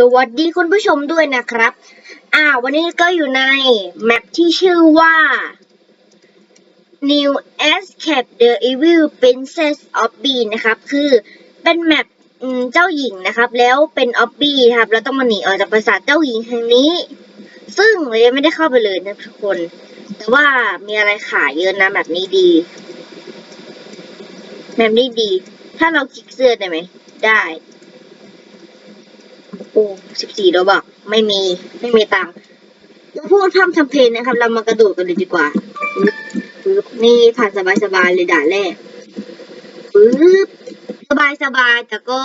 สวัสดีคุณผู้ชมด้วยนะครับ อ่า วันนี้ก็อยู่ในแมปที่ชื่อว่า New Escape the Evil Princess of b e นะครับ คือเป็นแมปเจ้าหญิงนะครับ แล้วเป็นออบบี้ครับ เราต้องมาหนีออกจากปราสาทเจ้าหญิงแห่งนี้ ซึ่งเรายังไม่ได้เข้าไปเลยนะทุกคน แต่ว่ามีอะไรขายเยอะนะแบบนี้ดี แบบนี้ดี ถ้าเราคลิกเสื้อได้ไหม ได้ โอ้สิบสี่ดอกบอกไม่มี ไม่มีตังค์เราพูดพร่ำทำเพลงนะครับ เรามากระโดดกันเลยดีกว่าปึ๊บปึ๊บนี่ผ่านสบายๆเลยด่าแรกปึ๊บสบายสบายๆแต่ก็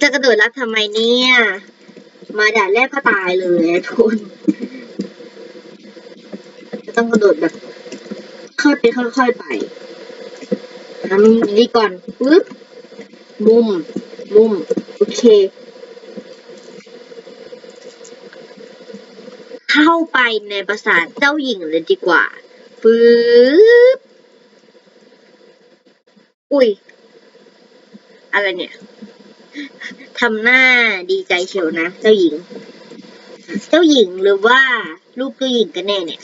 จะกระโดดรับทำไมเนี่ย มาด่าแรกก็ตายเลยทุนจะต้องกระโดดแบบค่อยไปค่อยๆไปทำนี้ก่อนปึ๊บมุม มุมโอเคเข้าไปในปราสาทเจ้าหญิงเลยดีกว่าปึ๊บอุ้ย อะไรเนี่ยทำหน้าดีใจเชียวนะ เจ้าหญิง เจ้าหญิงหรือว่าลูกเจ้าหญิงกันแน่เนี่ย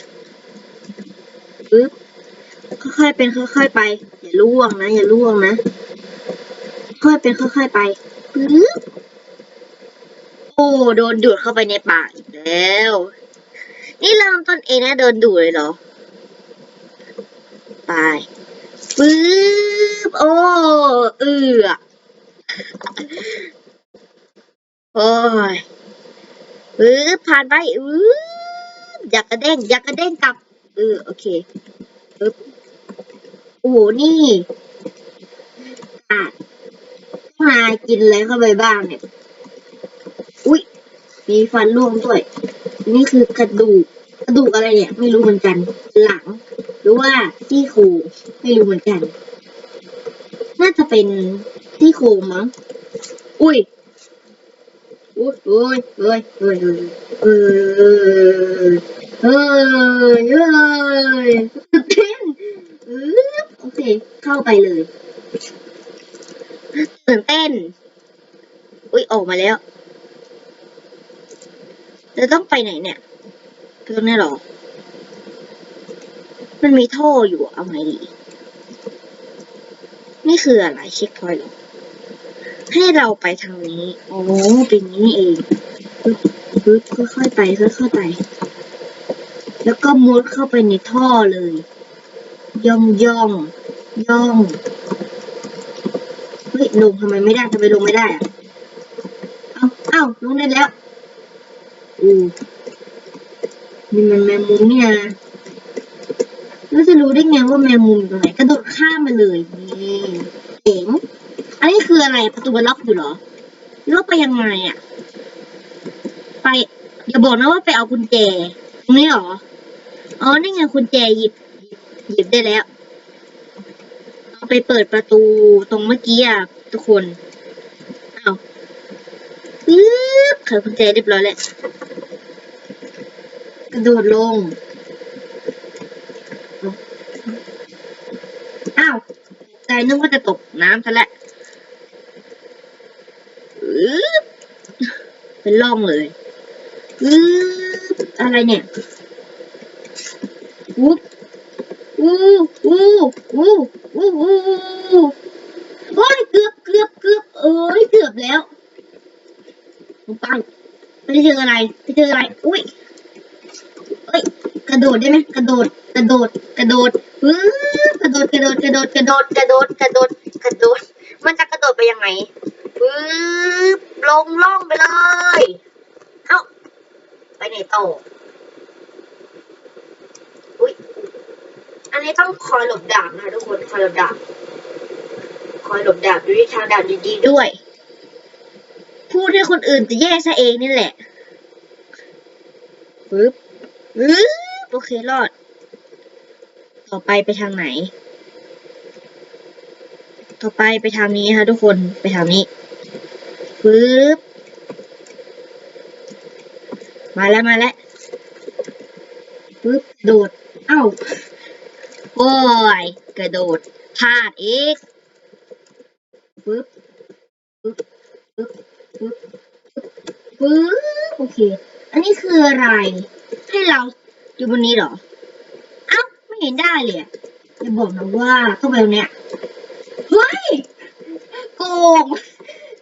ปึ๊บค่อยๆเป็นค่อย ๆ ไป อย่าล่วงนะ อย่าล่วงนะ ค่อยๆเป็นค่อยๆไปปึ๊บโอ้โดนดูดเข้าไปในปากอีกแล้ว นี่เริ่มต้นเองนะโดนดูดเลยเหรอ ไปปึ๊บโอ้เอือโอ้ยปึ๊บผ่านไปอื้ออยากกระเด้งอยากกระเด้งกลับเออโอเคปึ๊บโอ้โหนี่อะายกินอะไรเข้าไปบ้างเนี่ย อุ้ยมีฟันร่วงด้วย นี่คือกระดูก กระดูกอะไรเนี่ย ไม่รู้เหมือนกัน หลัง หรือว่าที่โครงไม่รู้เหมือนกัน น่าจะเป็นที่โครงมั้ง อุ้ยอุ้ยอุ้ยเอ้ยเอ้ยเอ้ยเอ้ยเอ้ยเอ้ยตื่นเต้นอือโอเค เข้าไปเลยตื่นเต้น ออกมาแล้วจะต้องไปไหนเนี่ยไปตรงนี้หรอ มันมีท่ออยู่อะเอาไงดี นี่คืออะไรเช็คพอยต์หรอ ให้เราไปทางนี้อ๋อเป็นนี้เองปึ๊บค่อยๆไปค่อยๆไป แล้วก็มุดเข้าไปในท่อเลย ย่องย่องย่องเฮ้ยลงทำไมไม่ได้ทำไมลงไม่ได้อะ ลงได้แล้วอือนี่มันแมงมุมเนี่ยนะแล้วจะรู้ได้ไงว่าแมงมุมอยู่ตรงไหนกระโดดข้ามมาเลยนี่เจ๋งอันนี้คืออะไรประตูมันล็อกอยู่เหรอล็อกไปยังไงอะไปอย่าบอกนะว่าไปเอากุญแจตรงนี้เหรออ๋อนี่ไงกุญแจหยิบหยิบได้แล้วเอาไปเปิดประตูตรงเมื่อกี้อะทุกคนอ้าวปึ๊บ ไขกุญแจเรียบร้อยแล้วกระโดดลง อ้าวใจนึกว่าจะตกน้ำซะแล้วเป็นร่องเลยอึ๊บอะไรเนี่ยวุ๊บวู้วู้วู้วู้วู้โอ้ยเกือบเกือบเกือบเอ้ยเกือบแล้ว ปังไปเจออะไรไปเจออะไร อุ้ยเอ้ย กระโดดได้ไหมกระโดด กระโดด กระโดดปึ๊บกระโดด กระโดด กระโดด กระโดด กระโดด กระโดด กระโดด มันจะกระโดดไปยังไงปึ๊บลงล่องไปเลย เอ้า ไปไหนต่อ อุ้ย อันนี้ต้องคอยหลบดาบนะคะทุกคน คอยหลบดาบ คอยหลบดาบด้วยทางดาบดีๆด้วย ดให้คนอื่นจะแย่ซะเองนี่แหละปึ๊บอือโอเครอด ต่อไปไปทางไหน ต่อไปไปทางนี้ค่ะทุกคนไปทางนี้ปึ๊บมาแล้วมาแล้วปึ๊บโดด เอ้า โอ้ย กระโดดพลาดอีกปึ๊บปึ๊บปึ๊บ ปึ๊บปึ๊บโอเค อันนี้คืออะไร ให้เราอยู่บนนี้หรอ เอ้าไม่เห็นได้เลยจะบอกนะว่าเข้าไปตรงเนี้ยเฮ้ยโกง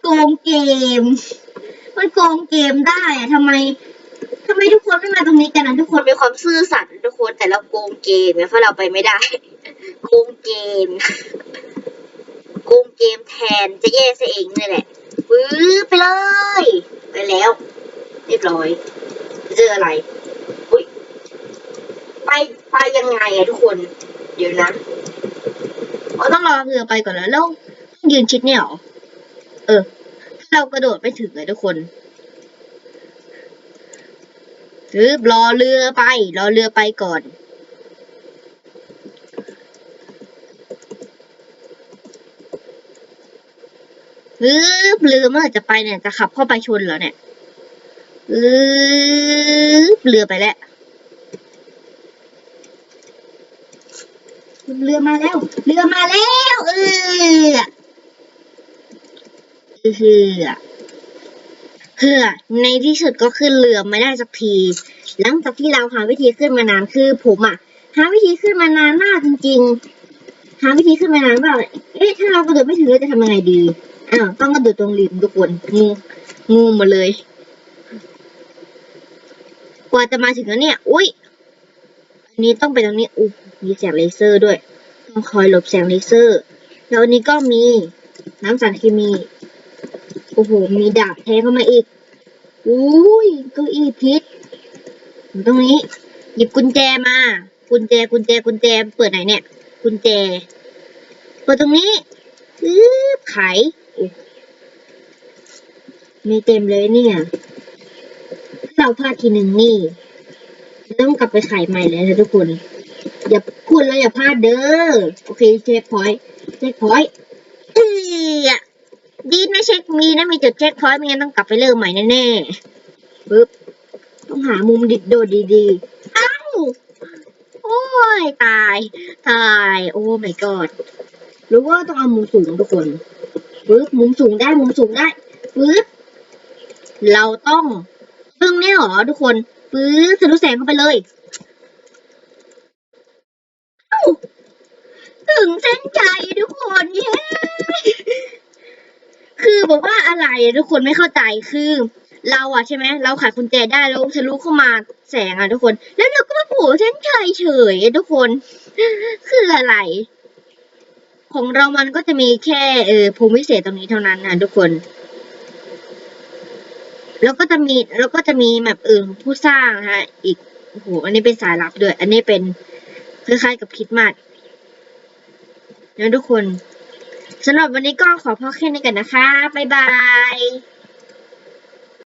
โกงเกม มันโกงเกมได้อะทำไมทำไมทุกคนไม่มาตรงนี้กันนะทุกคนเป็นความซื่อสัตย์ทุกคนแต่เราโกงเกมเนี่ยเพราะเราไปไม่ได้โกงเกมโกงเกมแทนจะแย่ซะเองนี่แหละ ปื้อไปเลย ไปแล้ว เรียบร้อยเจออะไรอุ้ยไปไปยังไงอะทุกคน เดี๋ยวนะเราต้องรอเรือไปก่อนแล้วแล้วยืนชิดเนี่ยเหรอเออ ถ้าเรากระโดดไปถึงเลยทุกคนรืบรอเรือไป รอเรือไปก่อน รืบเรือเมื่อไหร่จะไปเนี่ยจะขับเข้าไปชนเหรอเนี่ยรืบเรือไปแล้วเรือมาแล้วเรือมาแล้วเออเออเฮือเฮือในที่สุดก็ขึ้นเรือไม่ได้สักที หลังจากที่เราหาวิธีขึ้นมานานคือผมอะหาวิธีขึ้นมานานมากจริง ๆ หาวิธีขึ้นมานานว่าเอ๊ะถ้าเรากระโดดไม่ถึงเราจะทำยังไงดี ต้องกระโดดตรงริมทุกคนงูงูมดเลย กว่าจะมาถึงแล้วเนี่ย อุ้ยอันนี้ต้องไปตรงนี้อู้มีแสงเลเซอร์ด้วย ต้องคอยหลบแสงเลเซอร์ แล้วอันนี้ก็มีน้ำสารเคมี โอ้โห มีดาบแทงเข้ามาอีก อุ้ยเก้าอี้พิษตรงนี้ หยิบกุญแจมา กุญแจ กุญแจ กุญแจ เปิดไหนเนี่ย กุญแจ เปิดตรงนี้อึ๊บไข มีเต็มเลยเนี่ยเราพลาดทีหนึ่งนี่ต้องกลับไปไขใหม่เลยนะทุกคน อย่าพูดแล้วอย่าพลาดเด้อ โอเคเช็คพอยต์เช็คพอยต์เอ้ยดีนะเช็คมีนะมีจุดเช็คพอยต์ไม่งั้นต้องกลับไปเริ่มใหม่แน่ๆปึ๊บต้องหามุมดิดโดดดีๆ อ้าวโอ้ยตาย ตาย โอ้ my god หรือว่าต้องเอามุมสูงทุกคน ปึ๊บมุมสูงได้มุมสูงได้ปึ๊บเราต้องพึ่งเนี่ยเหรอทุกคนปึ๊บทะลุแสงเข้าไปเลยถึงเส้นชัยทุกคนเย้คือบอกว่าอะไรทุกคนไม่เข้าใจคือ เราอะใช่ไหมเราขายกุญแจได้แล้วทะลุเข้ามาแสงอะทุกคน แล้วเราก็มาโผล่เส้นชัยเฉยอะทุกคน คืออะไร ของเรามันก็จะมีแค่เออภูมิพิเศษตรงนี้เท่านั้นนะทุกคน แล้วก็จะมีแล้วก็จะมีแบบอื่นผู้สร้างนะฮะ อีกโอ้โหอันนี้เป็นสายลับด้วย อันนี้เป็นคล้ายๆกับคิดมาสนะทุกคนสำหรับวันนี้ก็ขอพอแค่นี้กันนะคะ บ๊ายบาย